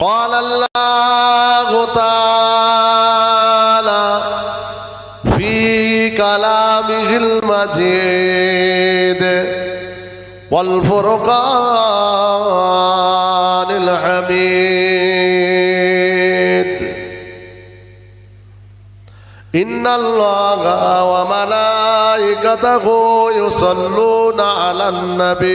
قال الله تعالى في كلامه المجيد والفرقان الحميد إن الله وملائكته يصلون على النبي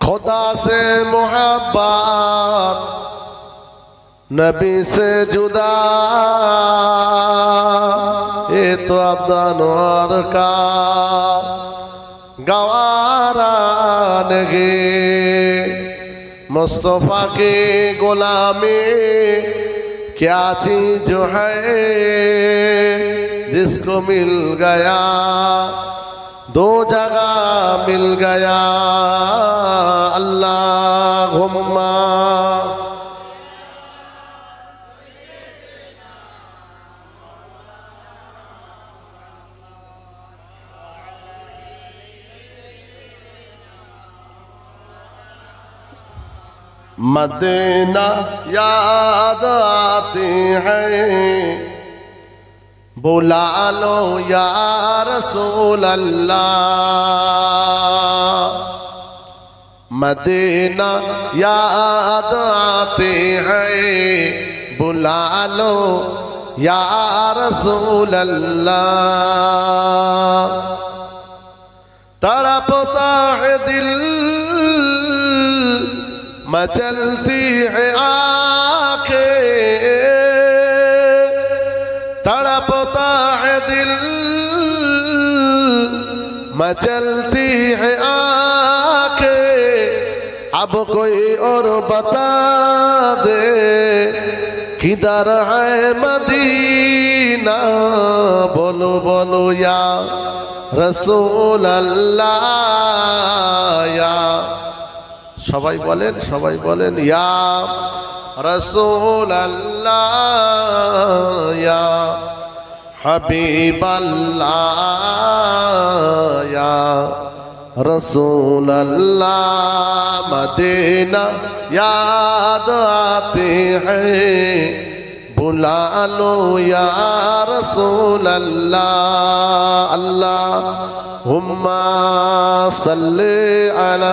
খোদা সে মোহাবাত নবি সে জুদা। এ তো আপনার কা गवारा नहीं मुस्तफ़ा की गुलामी, क्या चीज़ है जिसको मिल गया? दो जगह मिल गया। अल्लाह مدینہ یاد آتی ہے بلا لو یا رسول اللہ مدینہ یاد آتے ہیں بلا لو یا رسول اللہ تڑپتا ہے دل मचलती है आँखें। तड़पता है दिल, मचलती है आँखें। अब कोई और बता दे, किधर है मदीना? बोलो बोलो, या रसूल अल्लाह या সবাই বলেন সবাই বলেন, ইয়া রসুল ইয়া হাবিব ইয়া রসুল মদিনা ইয়াদ আতে হ্যাঁ بلا لو یا رسول اللہ اللہ ہم صلی علی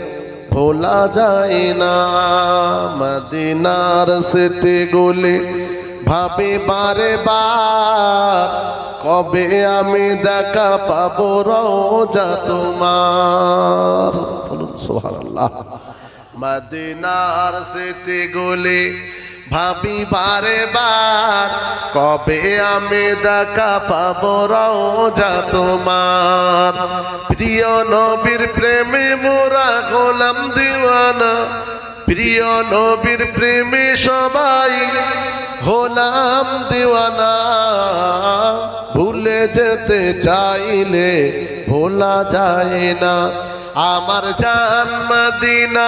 ভোলা যায় না মদিনার স্মৃতি গোলে। ভাবি বারে বার কবে আমি দেখা পাবো রোজা তোমার? বলুন, সুবহানাল্লাহ। মদিনার স্মৃতি গুলি ভাবি বারে বার কবে আমি দেখা পাবো রোজা তোমার? প্রিয় নবীর প্রেমে মোরা গোলাম দিওয়ানা, প্রিয় নবীর প্রেমে সবাই হলাম দিওয়ানা। ভুলে যেতে চাইলে ভোলা যায় না আমার জান মদিনা,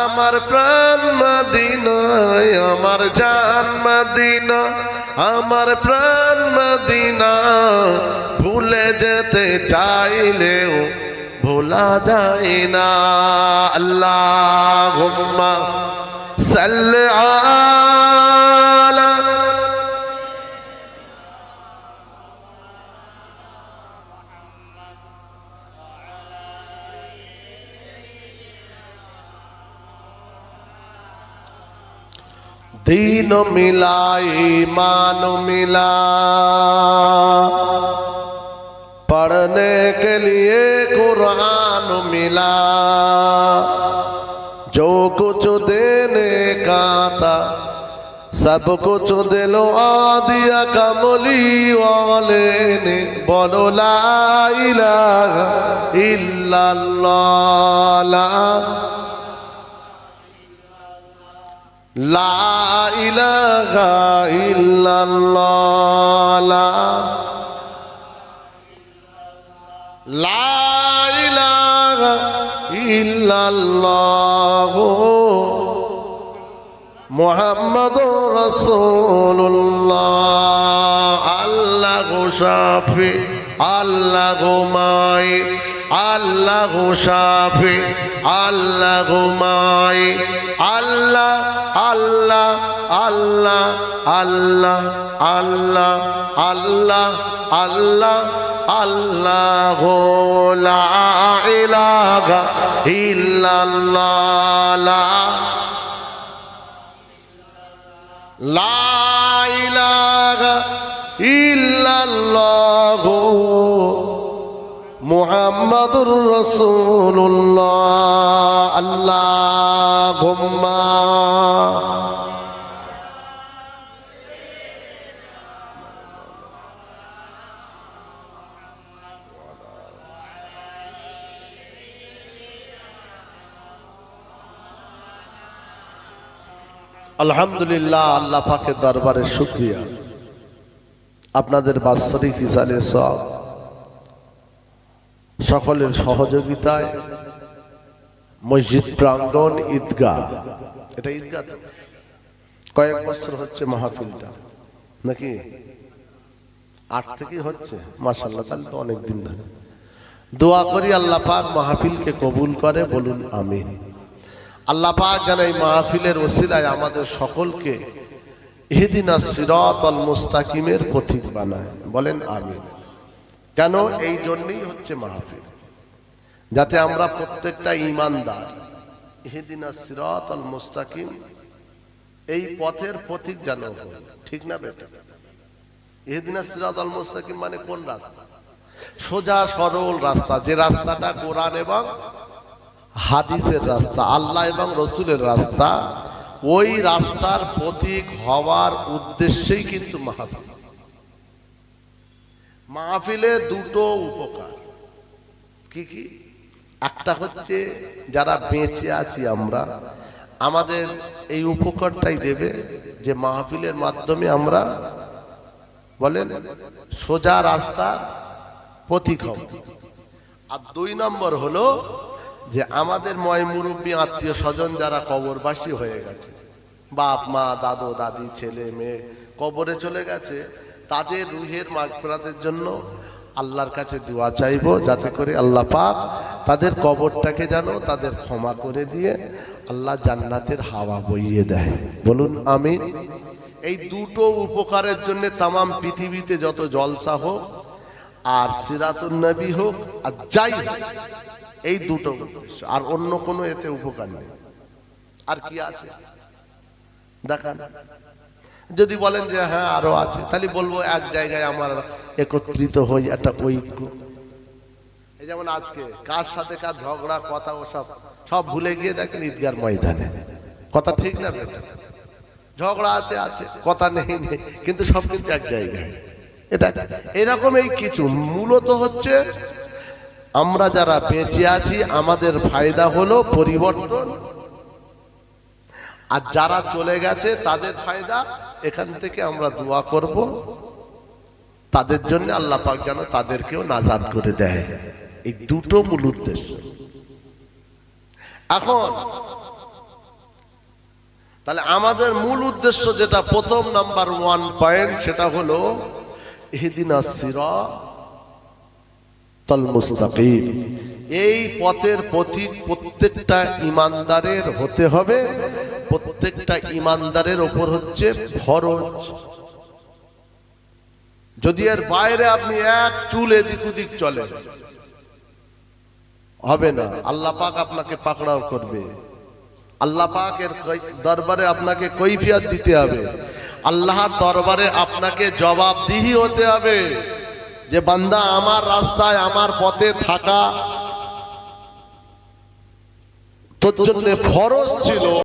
আমার প্রাণ মদিনায় আমার জান মদিনা, আমার প্রাণ মদিনা। ভুলে যেতে চাইলেও ভোলা যায় না। আল্লাহ সাল্লি আলা दीन मिला ईमान मिला पढ़ने के लिए कुरान मिला जो कुछ देने का था सब कुछ दिलो आदिया कमली वाले ने बोलो ला لا إله إلا الله لا لا إله إلا الله محمد رسول الله الله شافي আল্লাহ মাই আল্লাহ শাফি আল্লাহ মাই আল্লাহ আল্লাহ আল্লাহ আল্লাহ আল্লাহ আল্লাহ আল্লাহ আল্লাহ ইলাহা ইল্লাল্লাহ লা ইলাহা ইল্লাল্লাহ। মুহাম্মাদুর রসুল্লাহ আল্লাহ আলহামদুলিল্লাহ আল্লাহ পাকে দরবারে শুক্রিয়া। আপনাদের বাৎসরিক হিসাবে সব। সকলের সহযোগিতায় মসজিদ প্রাঙ্গণ ঈদগাহ। এটা ঈদগাহ তো? কয়েক বছর হচ্ছে মাহফিলটা। নাকি? আট থেকে হচ্ছে। মাসাল্লাহ তাহলে তো অনেক দিন ধরে। দোয়া করি আল্লাহ পাক মাহফিলকে কবুল করে, বলুন আমিন। আল্লাহ পাক যেন এই মাহফিলের ওসিলায় আমাদের সকলকে ইহদিনা সিরাত আল মুস্তাকিমের পথিক বানায়। বলেন আমিন। কেন? এই জন্যই হচ্ছে মাহফিল। যাতে আমরা প্রত্যেকটা ইমানদার ইহদিনা সিরাত আল মুস্তাকিম এই পথের পথিক যেন ঠিক না বেটা? ইহদিনা সিরাত আল মুস্তাকিম মানে কোন রাস্তা? সোজা সরল রাস্তা, যে রাস্তাটা কোরআন এবং হাদিসের রাস্তা, আল্লাহ এবং রসুলের রাস্তা ওই রাস্তার প্রতীক হওয়ার উদ্দেশ্যেই কিন্তু মাহফিল। মাহফিলে দুটো উপকার। কি কি? একটা হচ্ছে যারা বেঁচে আছি আমরা, আমাদের এই উপকারটাই দেবে যে মাহফিলের মাধ্যমে আমরা বলেন সোজা রাস্তার প্রতীক হব। আর দুই নম্বর হলো যে আমাদের ময় মুরব্বী আত্মীয় স্বজন যারা কবরবাসী হয়ে গেছে, বাপ, মা, দাদু, দাদি, ছেলে, মেয়ে কবরে চলে গেছে, তাদের রুহের মাগফিরাতের জন্য আল্লাহর কাছে দোয়া চাইব, যাতে করে আল্লাহ পাক তাদের কবরটাকে যেন তাদের ক্ষমা করে দিয়ে আল্লাহ জান্নাতের হাওয়া বইয়ে দেয়। বলুন আমি এই দুটো উপকারের জন্য তামাম পৃথিবীতে যত জলসা হোক, আর সিরাতুন নবী হোক, আর যাই এই দুটো। আর অন্য কোনো এতে উপকার নেই। আর কি আছে? দেখান। যদি বলেন যে হ্যাঁ আরও আছে, তাহলে বলব এক জায়গায় আমার একত্রিত হই একটা ঐক্য। এই যেমন আজকে, কার সাথে কার ঝগড়া, কথা, ও সব সব ভুলে গিয়ে দেখেন ঈদগার ময়দানে। কথা ঠিক না বেটা? ঝগড়া আছে আছে, কথা নেই নেই, কিন্তু সব কিন্তু এক জায়গায়। এটা এরকম এই কিছু। মূলত হচ্ছে আমরা যারা বেঁচে আছি, আমাদের ফায়দা হলো পরিবর্তন। আর যারা চলে গেছে, তাদের ফায়দা, এখান থেকে আমরা দোয়া করব। তাদের জন্য আল্লাহ পাক যেন তাদেরকেও নাজাদ করে দেয়। এই দুটো মূল উদ্দেশ্য। এখন, তাহলে আমাদের মূল উদ্দেশ্য যেটা প্রথম নাম্বার ওয়ান পয়েন্ট, সেটা হলো ইহদিনা সিরা তল এই পথের পথিক প্রত্যেকটা ইমানদারের হতে হবে। প্রত্যেকটা ইমানদারের ওপর হচ্ছে ফরজ। যদি এর বাইরে আপনি এক চুল এদিক ওদিক চলেন হবে না। আল্লাহ পাক আপনাকে পাকড়াও করবে। আল্লাহ পাকের দরবারে আপনাকে কৈফিয়ত দিতে হবে। আল্লাহর দরবারে আপনাকে জবাবদিহি হতে হবে। যে বান্দা আমার রাস্তায় আমার পথে থাকা তোর জন্য ফরজ ছিল।